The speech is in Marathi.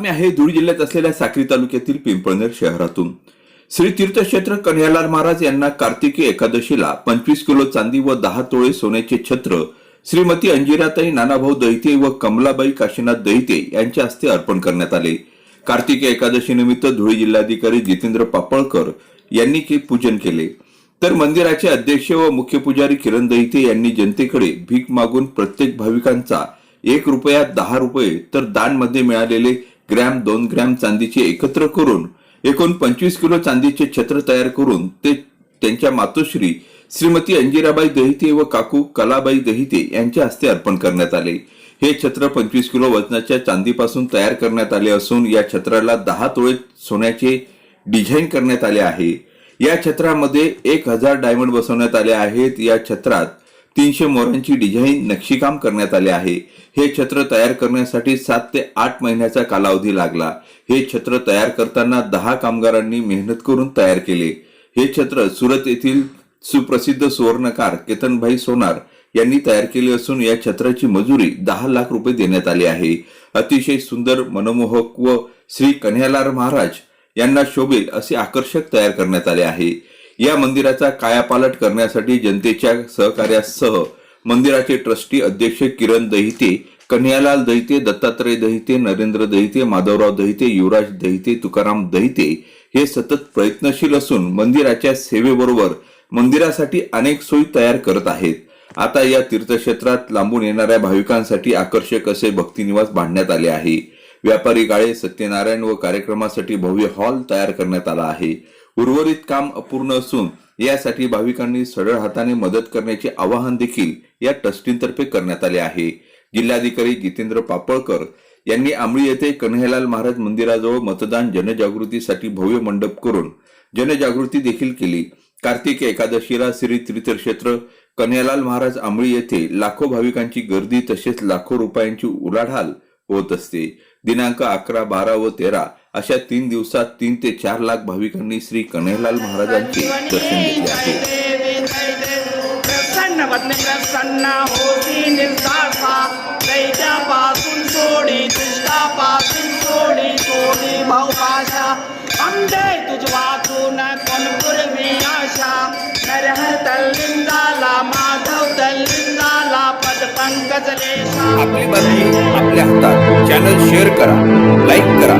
बातमी आहे धुळे जिल्ह्यात असलेल्या साक्री तालुक्यातील पिंपळनेर शहरातून. श्री तीर्थक्षेत्र कन्हैयालाल महाराज यांना कार्तिकी एकादशीला पंचवीस किलो चांदी व दहा तोळे सोन्याचे छत्र श्रीमती अंजिराताई नानाभाऊ दहिते व कमलाबाई काशीनाथ दहिते यांच्या हस्ते अर्पण करण्यात आले. कार्तिकी एकादशीनिमित्त धुळे जिल्हाधिकारी जितेंद्र पापळकर यांनी के पूजन केले. तर मंदिराचे अध्यक्ष व मुख्य पुजारी किरण दहिते यांनी जनतेकडे भीक मागून प्रत्येक भाविकांचा एक रुपयात दहा रुपये तर दानमध्ये मिळालेले ग्रॅम दोन ग्रॅम चांदीचे एकत्र करून एकूण पंचवीस किलो चांदीचे छत्र तयार करून ते त्यांच्या मातोश्री श्रीमती अंजिराबाई दहिते व काकू कलाबाई दहिते यांच्या हस्ते अर्पण करण्यात आले. हे छत्र पंचवीस किलो वजनाच्या चांदीपासून तयार करण्यात आले असून या छत्राला दहा तोळे सोन्याचे डिझाईन करण्यात आले आहे. या छत्रामध्ये एक हजार डायमंड बसवण्यात आले आहेत. या छत्रात तीनशे मोरांची डिझाईन नक्षीकाम करण्यात आले आहे. हे छत्र तयार करण्यासाठी सात ते आठ महिन्याचा कालावधी लागला. हे छत्र तयार करताना दहा कामगारांनी मेहनत करून तयार केले. हे छत्र सुरत येथील सुप्रसिद्ध सुवर्णकार केतनभाई सोनार यांनी तयार केले असून या छत्राची मजुरी दहा लाख रुपये देण्यात आली आहे. अतिशय सुंदर मनमोहक व श्री कन्हैयालाल महाराज यांना शोभेल असे आकर्षक तयार करण्यात आले आहे. या मंदिराचा कायापालट करण्यासाठी जनतेच्या सहकार्यासह मंदिराचे ट्रस्टी अध्यक्ष किरण दहिते कन्यालाल दहिते दत्तात्रय दहिते नरेंद्र दहिते माधवराव दहिते युवराज दहिते तुकाराम दहिते हे सतत प्रयत्नशील असून मंदिराच्या सेवेबरोबर मंदिरासाठी अनेक सोयी तयार करत आहेत. आता या तीर्थक्षेत्रात लांबून येणाऱ्या भाविकांसाठी आकर्षक असे भक्तिनिवास बांधण्यात आले आहे. व्यापारी गाळे सत्यनारायण व कार्यक्रमासाठी भव्य हॉल तयार करण्यात आला आहे. उर्वरित काम अपूर्ण असून यासाठी भाविकांनी सरळ हाताने मदत करण्याचे आवाहन देखील या ट्रस्टींतर्फे करण्यात आले आहे. जिल्हाधिकारी जितेंद्र पापळकर यांनी आंबळी येथे कन्हैयालाल महाराज मंदिराजवळ मतदान जनजागृतीसाठी भव्य मंडप करून जनजागृती देखील केली. कार्तिक एकादशीला श्री तीर्थक्षेत्र कन्हैयालाल महाराज आंबळी येथे लाखो भाविकांची गर्दी तसेच लाखो रुपयांची उलाढाल होत असते. दिनांक अकरा बारा व तेरा अशा तीन दिवसात तीन ते चार लाख भाविकांनी श्री कन्हैयालाल महाराजांचे दर्शन घेतले आहे. आपली बातमी आपल्या हातात. चॅनल शेअर करा लाईक करा.